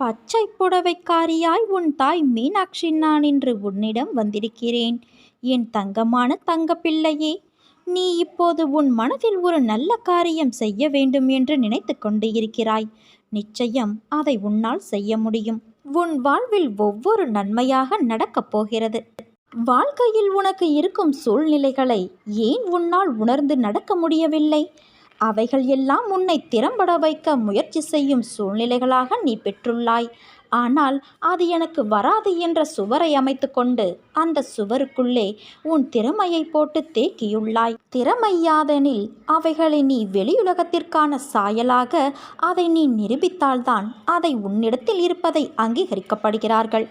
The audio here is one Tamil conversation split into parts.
பச்சை புடவைக்காரியாய் உன் தாய் மீனாட்சி நான் இன்று உன்னிடம் வந்திருக்கிறேன். என் தங்கமான தங்கப்பிள்ளையே நீ இப்போது உன் மனதில் ஒரு நல்ல காரியம் செய்ய வேண்டும் என்று நினைத்து கொண்டு இருக்கிறாய். நிச்சயம் அதை உன்னால் செய்ய முடியும். உன் வாழ்வில் ஒவ்வொரு நன்மையாக நடக்கப் போகிறது. வாழ்க்கையில் உனக்கு இருக்கும் சூழ்நிலைகளை ஏன் உன்னால் உணர்ந்து நடக்க முடியவில்லை? அவைகள் எல்லாம் உன்னை திறம்பட வைக்க முயற்சி செய்யும் சூழ்நிலைகளாக நீ பெற்றுள்ளாய். ஆனால் அது எனக்கு வராது என்ற சுவரை அமைத்துக்கொண்டு அந்த சுவருக்குள்ளே உன் திறமையை போட்டு தேக்கியுள்ளாய். திறமையாதெனில் அவைகளை நீ வெளியுலகத்திற்கான சாயலாக அதை நீ நிரூபித்தால்தான் அதை உன்னிடத்தில் இருப்பதை அங்கீகரிக்கப்படுகிறார்கள்.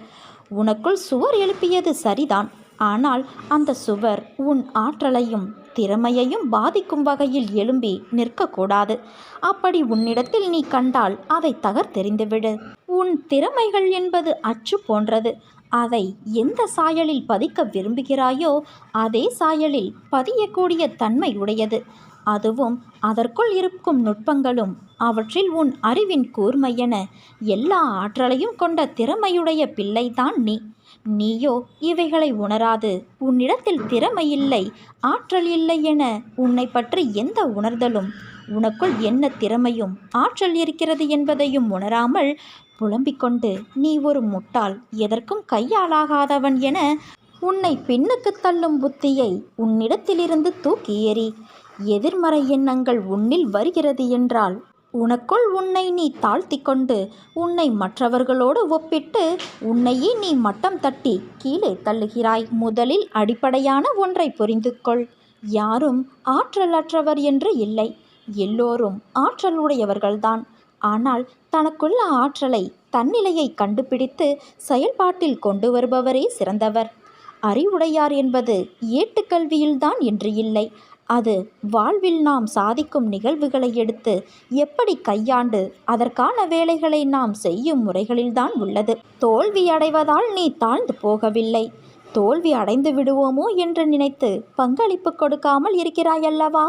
உனக்குள் சுவர் எழுப்பியது சரிதான். ஆனால் அந்த சுவர் உன் ஆற்றலையும் திறமையையும் பாதிக்கும் வகையில் எழும்பி நிற்கக்கூடாது. அப்படி உன்னிடத்தில் நீ கண்டால் அதை தகர்த்தெறிந்துவிடு. உன் திறமைகள் என்பது அச்சு போன்றது. அதை எந்த சாயலில் பதிக்க விரும்புகிறாயோ அதே சாயலில் பதியக்கூடிய தன்மை உடையது. அதுவும் அதற்குள் இருக்கும் நுட்பங்களும் அவற்றில் உன் அறிவின் கூர்மையென எல்லா ஆற்றலையும் கொண்ட திறமையுடைய பிள்ளைதான் நீ. நீயோ இவைகளை உணராது. உன்னிடத்தில் திறமை இல்லை ஆற்றல் இல்லை என உன்னை பற்றி எந்த உணர்தலும் உனக்குள் என்ன திறமையும் ஆற்றல் இருக்கிறது என்பதையும் உணராமல் புலம்பிக் கொண்டு நீ ஒரு முட்டாள் எதற்கும் கையாளாகாதவன் என உன்னை பின்னுக்கு தள்ளும் புத்தியை உன்னிடத்திலிருந்து தூக்கி எறி எதிர்மறை எண்ணங்கள் உன்னில் வருகிறது என்றால் உனக்குள் உன்னை நீ தாழ்த்தி கொண்டு உன்னை மற்றவர்களோடு ஒப்பிட்டு உன்னையே நீ மட்டம் தட்டி கீழே தள்ளுகிறாய். முதலில் அடிப்படையான ஒன்றை புரிந்து கொள். யாரும் ஆற்றலற்றவர் என்று இல்லை. எல்லோரும் ஆற்றல் உடையவர்கள்தான் ஆனால் தனக்குள்ள ஆற்றலை தன்னிலையை கண்டுபிடித்து செயல்பாட்டில் கொண்டு வருபவரே சிறந்தவர். அறிவுடையார் என்பது ஏட்டுக்கல்வியில்தான் என்று இல்லை. அது வாழ்வில் நாம் சாதிக்கும் நிகழ்வுகளை எடுத்து எப்படி கையாண்டு அதற்கான வேலைகளை நாம் செய்யும் முறைகளில்தான் உள்ளது. தோல்வி அடைவதால் நீ தாழ்ந்து போகவில்லை. தோல்வி அடைந்து விடுவோமோ என்று நினைத்து பங்களிப்பு கொடுக்காமல் இருக்கிறாயல்லவா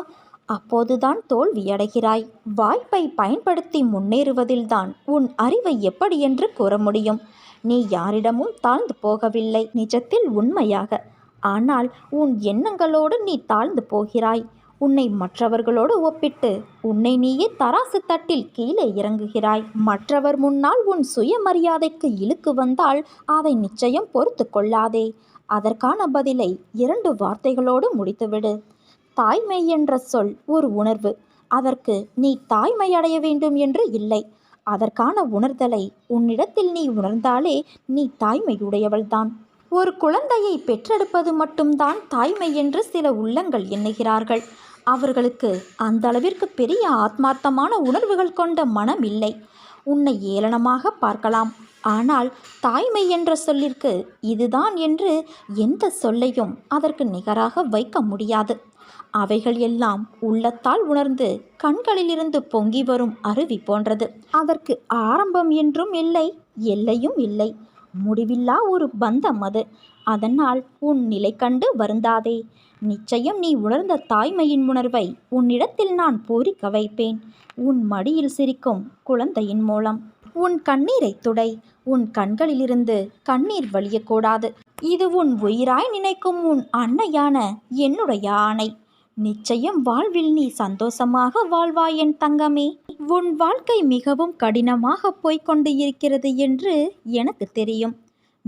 அப்போதுதான் தோல்வியடைகிறாய் வாய்ப்பை பயன்படுத்தி முன்னேறுவதில்தான் உன் அறிவை எப்படி என்று கூற முடியும். நீ யாரிடமும் தாழ்ந்து போகவில்லை. நிஜத்தில் உண்மையாக ஆனால் உன் எண்ணங்களோடு நீ தாழ்ந்து போகிறாய். உன்னை மற்றவர்களோடு ஒப்பிட்டு உன்னை நீயே தராசு தட்டில் கீழே இறங்குகிறாய். மற்றவர் முன்னால் உன் சுயமரியாதைக்கு இழுக்கு வந்தால் அதை நிச்சயம் பொறுத்து கொள்ளாதே. அதற்கான பதிலை இரண்டு வார்த்தைகளோடு முடித்துவிடு. தாய்மை என்ற சொல் ஒரு உணர்வு. அதற்கு நீ தாய்மை அடைய வேண்டும் என்று இல்லை. அதற்கான உணர்தலை உன்னிடத்தில் நீ உணர்ந்தாலே நீ தாய்மையுடையவள்தான். ஒரு குழந்தையை பெற்றெடுப்பது மட்டும்தான் தாய்மை என்று சில உள்ளங்கள் எண்ணுகிறார்கள். அவர்களுக்கு அந்த அளவிற்கு பெரிய ஆத்மார்த்தமான உணர்வுகள் கொண்ட மனம் இல்லை. உன்னை ஏளனமாக பார்க்கலாம். ஆனால் தாய்மை என்ற சொல்லிற்கு இதுதான் என்று எந்த சொல்லையும் அதற்கு நிகராக வைக்க முடியாது. அவைகள் எல்லாம் உள்ளத்தால் உணர்ந்து கண்களிலிருந்து பொங்கி வரும் அருவி போன்றது. அதற்கு ஆரம்பம் என்றும் இல்லை எல்லையும் இல்லை. முடிவில்லா ஒரு பந்தம் அது. அதனால் உன் நிலை கண்டு வருந்தாதே. நிச்சயம் நீ உணர்ந்த தாய்மையின் உணர்வை உன்னிடத்தில் நான் பூரிக்க வைப்பேன். உன் மடியில் சிரிக்கும் குழந்தையின் மூலம். உன் கண்ணீரை துடை. உன் கண்களிலிருந்து கண்ணீர் வழியக்கூடாது. இது உன் உயிராய் நினைக்கும் உன் அன்னையான என்னுடைய ஆணை. நிச்சயம் வாழ்வில் நீ சந்தோஷமாக வாழ்வாய் என் தங்கமே. உன் வாழ்க்கை மிகவும் கடினமாக போய்க்கொண்டு இருக்கிறது என்று எனக்கு தெரியும்.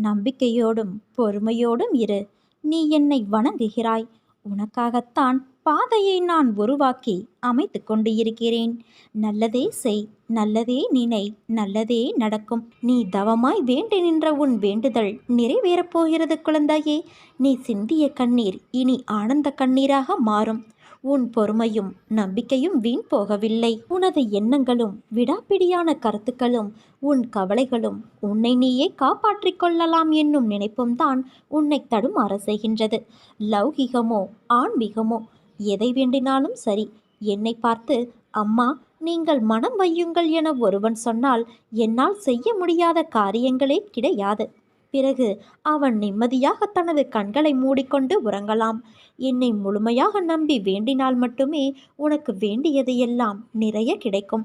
நம்பிக்கையோடும் பொறுமையோடும் இரு. நீ என்னை வணங்குகிறாய். உனக்காகத்தான் பாதையை நான் உருவாக்கி அமைத்து கொண்டு இருக்கிறேன் நல்லதே செய் நல்லதே நினை நல்லதே நடக்கும். நீ தவமாய் வேண்டி நின்ற உன் வேண்டுதல் நிறைவேறப் போகிறது குழந்தையே. நீ சிந்திய கண்ணீர் இனி ஆனந்த கண்ணீராக மாறும். உன் பொறுமையும் நம்பிக்கையும் வீண் போகவில்லை. உனது எண்ணங்களும் விடாப்பிடியான கருத்துக்களும் உன் கவலைகளும் உன்னை நீயே காப்பாற்றிக் கொள்ளலாம் என்னும் நினைப்பும் தான் உன்னை தடுமாற செய்கின்றது. லௌகிகமோ ஆன்மீகமோ எதை வேண்டினாலும் சரி. என்னை பார்த்து அம்மா நீங்கள் மனம் வையுங்கள் என ஒருவன் சொன்னால் என்னால் செய்ய முடியாத காரியங்களே கிடையாது. பிறகு அவன் நிம்மதியாக தனது கண்களை மூடிக்கொண்டு உறங்கலாம். என்னை முழுமையாக நம்பி வேண்டினால் மட்டுமே உனக்கு வேண்டியது எல்லாம் நிறைய கிடைக்கும்.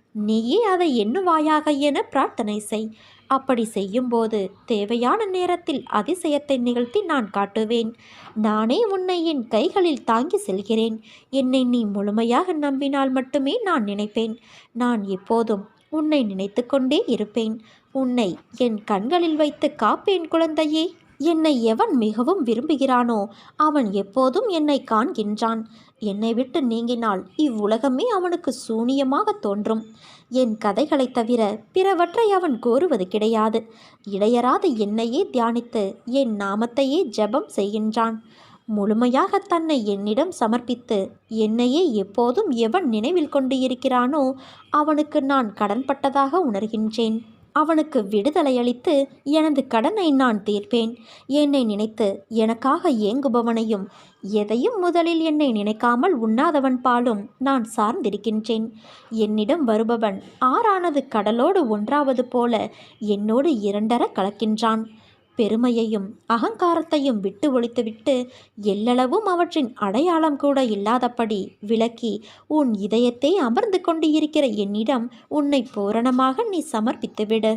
நீயே அதை எண்ணுவாயாக என பிரார்த்தனை செய். அப்படி செய்யும்போது தேவையான நேரத்தில் அதிசயத்தை நிகழ்த்தி நான் காட்டுவேன். நானே உன்னை என் கைகளில் தாங்கி செல்கிறேன். என்னை நீ முழுமையாக நம்பினால் மட்டுமே நான் நினைப்பேன். நான் எப்போதும் உன்னை நினைத்து கொண்டே இருப்பேன். உன்னை என் கண்களில் வைத்து காப்பேன் குழந்தையே. என்னை எவன் மிகவும் விரும்புகிறானோ அவன் எப்போதும் என்னை காண்கின்றான். என்னை விட்டு நீங்கினால் இவ்வுலகமே அவனுக்கு சூனியமாக தோன்றும். என் கதைகளைத் தவிர பிறவற்றை அவன் கோருவது கிடையாது. இடையராது என்னையே தியானித்து என் நாமத்தையே ஜெபம் செய்கின்றான். முழுமையாக தன்னை என்னிடம் சமர்ப்பித்து என்னையே எப்போதும் எவன் நினைவில் கொண்டு இருக்கிறானோ அவனுக்கு நான் கடன்பட்டதாக உணர்கின்றேன். அவனுக்கு விடுதலை அளித்து எனது கடனை நான் தீர்ப்பேன். என்னை நினைத்து எனக்காக ஏங்குபவனையும் எதையும் முதலில் என்னை நினைக்காமல் உண்ணாதவன் பாலும் நான் சார்ந்திருக்கின்றேன். என்னிடம் வருபவன் ஆறானது கடலோடு ஒன்றாவது போல என்னோடு இரண்டர கலக்கின்றான். பெருமையையும் அகங்காரத்தையும் விட்டு ஒழித்துவிட்டு எல்லளவும் அவற்றின் அடையாளம் கூட இல்லாதபடி விளக்கி உன் இதயத்தை அமர்ந்து கொண்டு இருக்கிற என்னிடம் உன்னை பூரணமாக நீ சமர்ப்பித்துவிடு.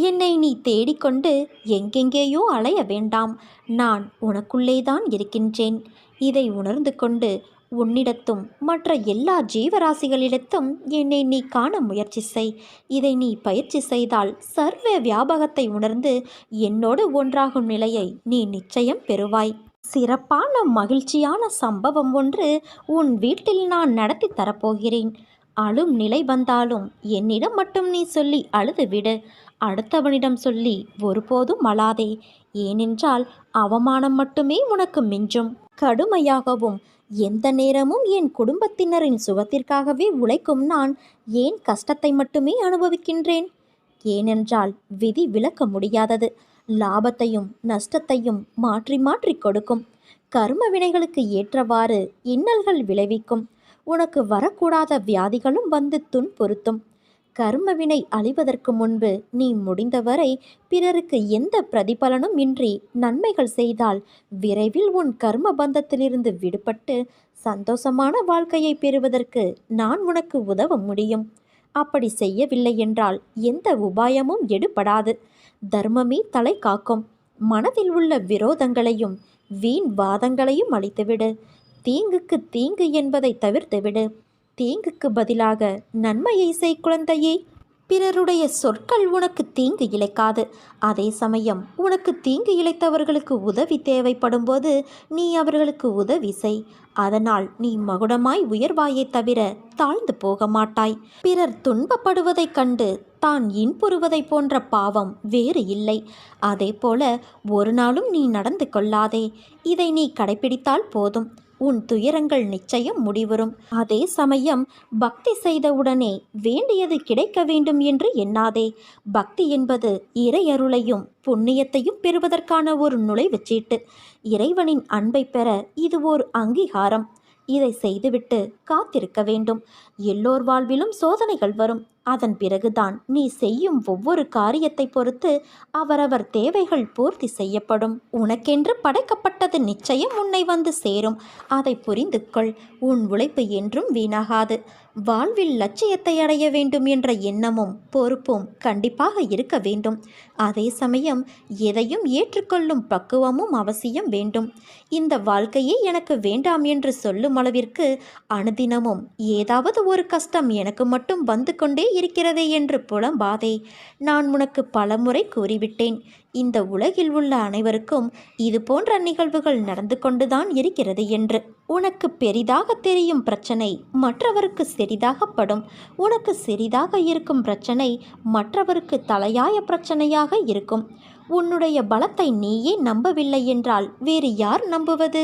என்னை நீ தேடிக்கொண்டு எங்கெங்கேயோ அலைய வேண்டாம். நான் உனக்குள்ளேதான் இருக்கின்றேன். இதை உணர்ந்து கொண்டு உன்னிடத்தும் மற்ற எல்லா ஜீவராசிகளிடத்தும் என்னை நீ காண முயற்சி செய். இதை நீ பயிற்சி செய்தால் சர்வ வியாபகத்தை உணர்ந்து என்னோடு ஒன்றாகும் நிலையை நீ நிச்சயம் பெறுவாய். சிறப்பான மகிழ்ச்சியான சம்பவம் ஒன்று உன் வீட்டில் நான் நடத்தி தரப்போகிறேன். அழும் நிலை வந்தாலும் என்னிடம் மட்டும் நீ சொல்லி அழுது விடு. அடுத்தவனிடம் சொல்லி ஒருபோதும் அழாதே. ஏனென்றால் அவமானம் மட்டுமே உனக்கு மிஞ்சும். கடுமையாகவும் எந்த நேரமும் என் குடும்பத்தினரின் சுகத்திற்காகவே உழைக்கும் நான் ஏன் கஷ்டத்தை மட்டுமே அனுபவிக்கின்றேன்? ஏனென்றால் விதி விளக்க முடியாதது. லாபத்தையும் நஷ்டத்தையும் மாற்றி மாற்றி கொடுக்கும். கர்ம வினைகளுக்கு ஏற்றவாறு இன்னல்கள் விளைவிக்கும். உனக்கு வரக்கூடாத வியாதிகளும் வந்து துன்புறுத்தும். கர்மவினை அழிவதற்கு முன்பு நீ முடிந்தவரை பிறருக்கு எந்த பிரதிபலனும் இன்றி நன்மைகள் செய்தால் விரைவில் உன் கர்ம பந்தத்திலிருந்து விடுபட்டு சந்தோஷமான வாழ்க்கையை பெறுவதற்கு நான் உனக்கு உதவ முடியும். அப்படி செய்யவில்லை என்றால் எந்த உபாயமும் எடுபடாது. தர்மமே தலை காக்கும். மனதில் உள்ள விரோதங்களையும் வீண் வாதங்களையும் அழித்துவிடு. தீங்குக்கு தீங்கு என்பதை தவிர்த்துவிடு. தீங்குக்கு பதிலாக நன்மையை செய் குழந்தையே. பிறருடைய சொற்கள் உனக்கு தீங்கு இழைக்காது. அதே சமயம் உனக்கு தீங்கு இழைத்தவர்களுக்கு உதவி தேவைப்படும் போது நீ அவர்களுக்கு உதவி செய். அதனால் நீ மகுடமாய் உயர்வாயே தவிர தாழ்ந்து போக மாட்டாய். பிறர் துன்பப்படுவதைக் கண்டு தான் இன்புறுவதைப் போன்ற பாவம் வேறு இல்லை. அதே போல ஒரு நாளும் நீ நடந்து கொள்ளாதே. இதை நீ கடைபிடித்தால் போதும். உன் துயரங்கள் நிச்சயம் முடிவரும். அதே சமயம் பக்தி செய்தவுடனே வேண்டியது கிடைக்க வேண்டும் என்று எண்ணாதே. பக்தி என்பது இறையருளையும் புண்ணியத்தையும் பெறுவதற்கான ஒரு நுழைவுச் சீட்டு. இறைவனின் அன்பை பெற இது ஒரு அங்கீகாரம். இதை செய்துவிட்டு காத்திருக்க வேண்டும். எல்லோர் வாழ்விலும் சோதனைகள் வரும். அதன் பிறகுதான் நீ செய்யும் ஒவ்வொரு காரியத்தை பொறுத்து அவரவர் தேவைகள் பூர்த்தி செய்யப்படும். உனக்கென்று படைக்கப்பட்டது நிச்சயம் உன்னை வந்து சேரும். அதை புரிந்து கொள் உன் உழைப்பு என்றும் வீணாகாது. வாழ்வில் லட்சியத்தை அடைய வேண்டும் என்ற எண்ணமும் பொறுப்பும் கண்டிப்பாக இருக்க வேண்டும். அதே சமயம் எதையும் ஏற்றுக்கொள்ளும் பக்குவமும் அவசியம் வேண்டும். இந்த வாழ்க்கையே எனக்கு வேண்டாம் என்று சொல்லும் அளவிற்கு அனுதினமும் ஏதாவது ஒரு கஷ்டம் எனக்கு மட்டும் வந்து கொண்டே இருக்கிறதே என்று புலம்பாதே. நான் உனக்கு பலமுறை கூறிவிட்டேன். இந்த உலகில் உள்ள அனைவருக்கும் இது போன்ற நிகழ்வுகள் நடந்து கொண்டுதான் இருக்கிறது என்று. உனக்கு பெரிதாக தெரியும் பிரச்சனை மற்றவருக்கு சிறிதாகப்படும். உனக்கு சிறிதாக இருக்கும் பிரச்சனை மற்றவருக்கு தலையாய பிரச்சனையாக இருக்கும். உன்னுடைய பலத்தை நீயே நம்பவில்லை என்றால் வேறு யார் நம்புவது?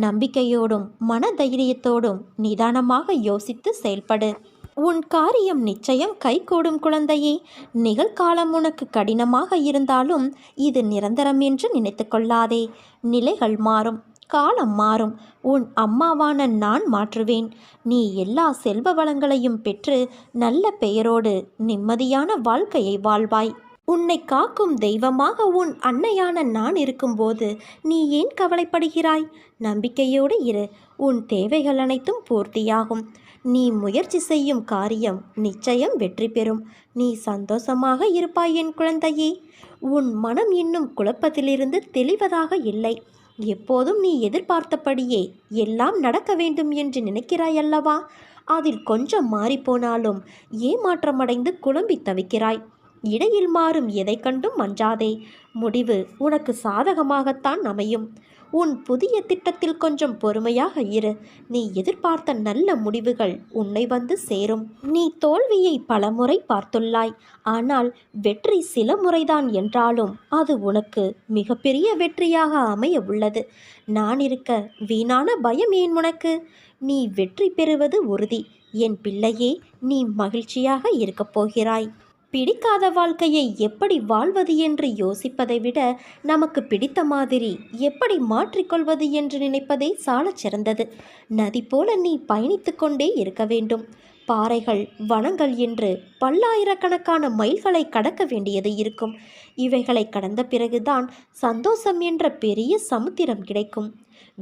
நம்பிக்கையோடும் மன தைரியத்தோடும் நிதானமாக யோசித்து செயல்படு. உன் காரியம் நிச்சயம் கைகூடும் குழந்தையே. நிகழ்காலம் உனக்கு கடினமாக இருந்தாலும் இது நிரந்தரம் என்று நினைத்து கொள்ளாதே. நிலைகள் மாறும் காலம் மாறும். உன் அம்மாவான நான் மாற்றுவேன். நீ எல்லா செல்வ வளங்களையும் பெற்று நல்ல பெயரோடு நிம்மதியான வாழ்க்கையை வாழ்வாய். உன்னை காக்கும் தெய்வமாக உன் அன்னையான நான் இருக்கும்போது நீ ஏன் கவலைப்படுகிறாய்? நம்பிக்கையோடு இரு. உன் தேவைகள் அனைத்தும் பூர்த்தியாகும். நீ முயற்சி செய்யும் காரியம் நிச்சயம் வெற்றி பெறும். நீ சந்தோஷமாக இருப்பாய் என் குழந்தையே. உன் மனம் இன்னும் குழப்பத்திலிருந்து தெளிவதாக இல்லை. எப்போதும் நீ எதிர்பார்த்தபடியே எல்லாம் நடக்க வேண்டும் என்று நினைக்கிறாய் அல்லவா? அதில் கொஞ்சம் மாறிப்போனாலும் ஏமாற்றமடைந்து குழம்பி தவிக்கிறாய். இடையில் மாறும் எதை கண்டும் மஞ்சாதே. முடிவு உனக்கு சாதகமாகத்தான் அமையும். உன் புதிய திட்டத்தில் கொஞ்சம் பொறுமையாக இரு. நீ எதிர்பார்த்த நல்ல முடிவுகள் உன்னை வந்து சேரும். நீ தோல்வியை பலமுறை பார்த்துள்ளாய். ஆனால் வெற்றி சில முறைதான் என்றாலும் அது உனக்கு மிகப்பெரிய வெற்றியாக அமைய உள்ளது. நான் இருக்க வீணான பயம் ஏன் உனக்கு? நீ வெற்றி பெறுவது உறுதி. என் பிள்ளையே நீ மகிழ்ச்சியாக இருக்கப் போகிறாய். பிடிக்காத வாழ்க்கையை எப்படி வாழ்வது என்று யோசிப்பதை விட நமக்கு பிடித்த மாதிரி எப்படி மாற்றிக்கொள்வது என்று நினைப்பதே சாலச் சிறந்தது நதி போல நீ பயணித்து கொண்டே இருக்க வேண்டும். பாறைகள் வனங்கள் என்று பல்லாயிரக்கணக்கான மைல்களை கடக்க வேண்டியது இருக்கும். இவைகளை கடந்த பிறகுதான் சந்தோஷம் என்ற பெரிய சமுத்திரம் கிடைக்கும்.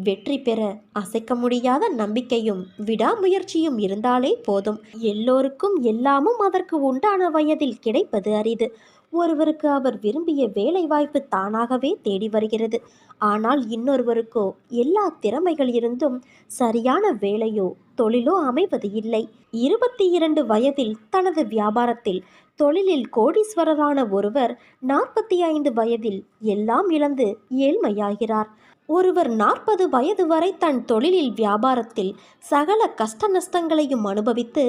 வெற்றி பெற அசைக்க முடியாத நம்பிக்கையும் விடாமுயற்சியும் இருந்தாலே போதும். எல்லோருக்கும் எல்லாமும் அதற்கு உண்டான வயதில் கிடைப்பது அரிது. ஒருவருக்கு அவர் விரும்பிய வேலை வாய்ப்பு தானாகவே தேடி வருகிறது. ஆனால் இன்னொருவருக்கோ எல்லா திறமைகள் இருந்தும் சரியான வேலையோ தொழிலோ அமைவது இல்லை. இருபத்தி இரண்டு வயதில் தனது வியாபாரத்தில் தொழிலில் கோடீஸ்வரரான ஒருவர் நாற்பத்தி ஐந்து வயதில் எல்லாம் இழந்து ஏழ்மையாகிறார். ஒருவர் நாற்பது வயது வரை தன் தொழிலில் வியாபாரத்தில் சகல கஷ்ட நஷ்டங்களையும் அனுபவித்து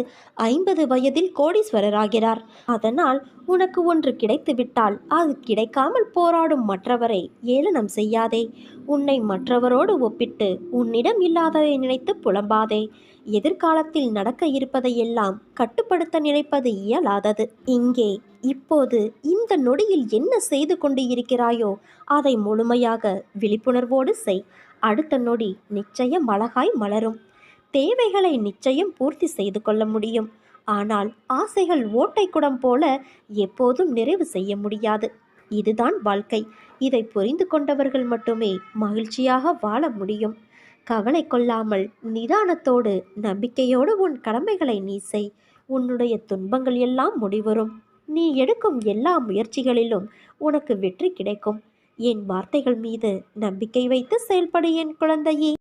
ஐம்பது வயதில் கோடீஸ்வரராகிறார். அதனால் உனக்கு ஒன்று கிடைத்துவிட்டால் அது கிடைக்காமல் போராடும் மற்றவரை ஏளனம் செய்யாதே. உன்னை மற்றவரோடு ஒப்பிட்டு உன்னிடம் இல்லாததை நினைத்து புலம்பாதே. எதிர்காலத்தில் நடக்க இருப்பதையெல்லாம் கட்டுப்படுத்த நினைப்பது இயலாதது. இங்கே இப்போது இந்த நொடியில் என்ன செய்து கொண்டு இருக்கிறாயோ அதை முழுமையாக விழிப்புணர்வோடு செய். அடுத்த நொடி நிச்சயம் அழகாய் மலரும். தேவைகளை நிச்சயம் பூர்த்தி செய்து கொள்ள முடியும். ஆனால் ஆசைகள் ஓட்டை குடம் போல எப்போதும் நிறைவு செய்ய முடியாது. இதுதான் வாழ்க்கை. இதை புரிந்து கொண்டவர்கள் மட்டுமே மகிழ்ச்சியாக வாழ முடியும். கவலை கொள்ளாமல் நிதானத்தோடு நம்பிக்கையோடு உன் கடமைகளை நீ செய். உன்னுடைய துன்பங்கள் எல்லாம் முடிவரும் நீ எடுக்கும் எல்லா முயற்சிகளிலும் உனக்கு வெற்றி கிடைக்கும். என் வார்த்தைகள் மீது நம்பிக்கை வைத்து செயல்படு என் குழந்தையே.